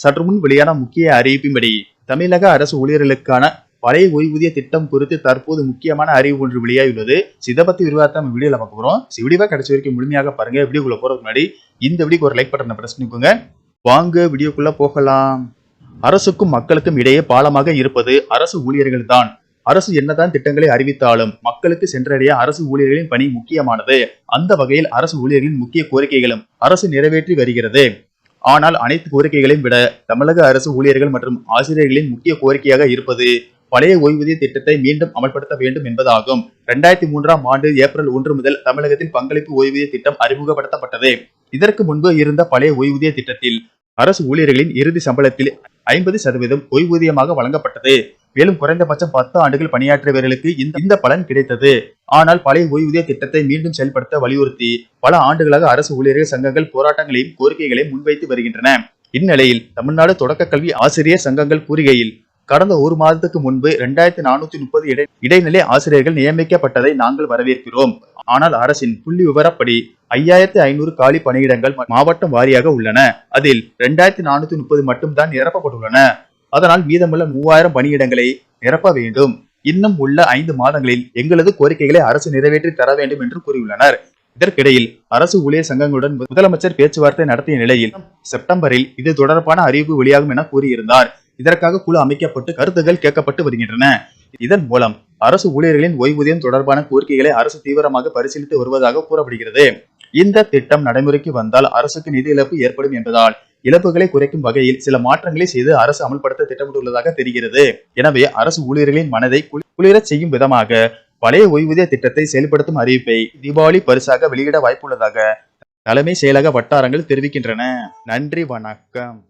சற்று முன் வெளியான முக்கிய அறிவிப்பின்படி தமிழக அரசு ஊழியர்களுக்கான பழைய ஓய்வூதிய திட்டம் குறித்து தற்போது முக்கியமான அறிவு ஒன்று வெளியாகியுள்ளது. இதை பத்தி விரிவாக நம்ம வீடியோல பார்க்க போறோம். வீடியோவை கடைசி வரைக்கும் முழுமையாக பாருங்க. வீடியோக்குள்ள போறதுக்கு முன்னாடி இந்த வீடியோக்கு ஒரு லைக் பட்டனை பிரஸ் பண்ணிக்கோங்க. வாங்க வீடியோக்குள்ள போகலாம். அரசுக்கும் மக்களுக்கும் இடையே பாலமாக இருப்பது அரசு ஊழியர்கள் தான். அரசு என்னதான் திட்டங்களை அறிவித்தாலும் மக்களுக்கு சென்றடைய அரசு ஊழியர்களின் பணி முக்கியமானது. அந்த வகையில் அரசு ஊழியர்களின் முக்கிய கோரிக்கைகளும் அரசு நிறைவேற்றி வருகிறது. ஆனால் அனைத்து கோரிக்கைகளையும் விட தமிழக அரசு ஊழியர்கள் மற்றும் ஆசிரியர்களின் முக்கிய கோரிக்கையாக இருப்பது பழைய ஓய்வூதிய திட்டத்தை மீண்டும் அமல்படுத்த வேண்டும் என்பதாகும். இரண்டாயிரத்தி மூன்றாம் ஆண்டு ஏப்ரல் ஒன்று முதல் தமிழகத்தில் பங்களிப்பு ஓய்வூதிய திட்டம் அறிமுகப்படுத்தப்பட்டது. இதற்கு முன்பு இருந்த பழைய ஓய்வூதிய திட்டத்தில் அரசு ஊழியர்களின் இறுதி சம்பளத்தில் ஐம்பது சதவீதம் ஓய்வூதியமாக வழங்கப்பட்டது. மேலும் குறைந்தபட்சம் பத்து ஆண்டுகள் பணியாற்றியவர்களுக்கு இந்த இந்த பலன் கிடைத்தது. ஆனால் பழைய ஓய்வூதிய திட்டத்தை மீண்டும் செயல்படுத்த வலியுறுத்தி பல ஆண்டுகளாக அரசு ஊழியர்கள் சங்கங்கள் போராட்டங்களையும் கோரிக்கைகளையும் முன்வைத்து வருகின்றன. இந்நிலையில் தமிழ்நாடு தொடக்க கல்வி ஆசிரியர் சங்கங்கள் கூறுகையில் கடந்த ஒரு மாதத்துக்கு முன்பு இரண்டாயிரத்தி நானூத்தி முப்பது இடை இடைநிலை ஆசிரியர்கள் நியமிக்கப்பட்டதை நாங்கள் வரவேற்கிறோம். ஆனால் அரசின் புள்ளி விவரப்படி ஐயாயிரத்தி ஐநூறு காலி பணியிடங்கள் மாவட்டம் வாரியாக உள்ளன. அதில் இரண்டாயிரத்தி நானூத்தி முப்பது மட்டும்தான் நிரப்பப்பட்டுள்ளன. அதனால் மீதமுள்ள மூவாயிரம் பணியிடங்களை நிரப்ப வேண்டும். இன்னும் உள்ள ஐந்து மாதங்களில் எங்களது கோரிக்கைகளை அரசு நிறைவேற்றி தர வேண்டும் என்று கூறியுள்ளனர். இதற்கிடையில் அரசு ஊழியர் சங்கங்களுடன் முதலமைச்சர் பேச்சுவார்த்தை நடத்திய நிலையில் செப்டம்பரில் இது தொடர்பான அறிவிப்பு வெளியாகும் என கூறியிருந்தார். இதற்காக குழு அமைக்கப்பட்டு கருத்துகள் கேட்கப்பட்டு வருகின்றன. இதன் மூலம் அரசு ஊழியர்களின் ஓய்வூதியம் தொடர்பான கோரிக்கைகளை அரசு தீவிரமாக பரிசீலித்து வருவதாக கூறப்படுகிறது. இந்த திட்டம் நடைமுறைக்கு வந்தால் அரசுக்கு நிதி இழப்பு ஏற்படும் என்பதால் இழப்புகளை குறைக்கும் வகையில் சில மாற்றங்களை செய்து அரசு அமல்படுத்த திட்டமிட்டுள்ளதாக தெரிகிறது. எனவே அரசு ஊழியர்களின் மனதை குளி- குளிரச் செய்யும் விதமாக பழைய ஓய்வூதிய திட்டத்தை செயல்படுத்தும் அறிவிப்பை தீபாவளி பரிசாக வெளியிட வாய்ப்புள்ளதாக தலைமை செயலக வட்டாரங்கள் தெரிவிக்கின்றன. நன்றி வணக்கம்.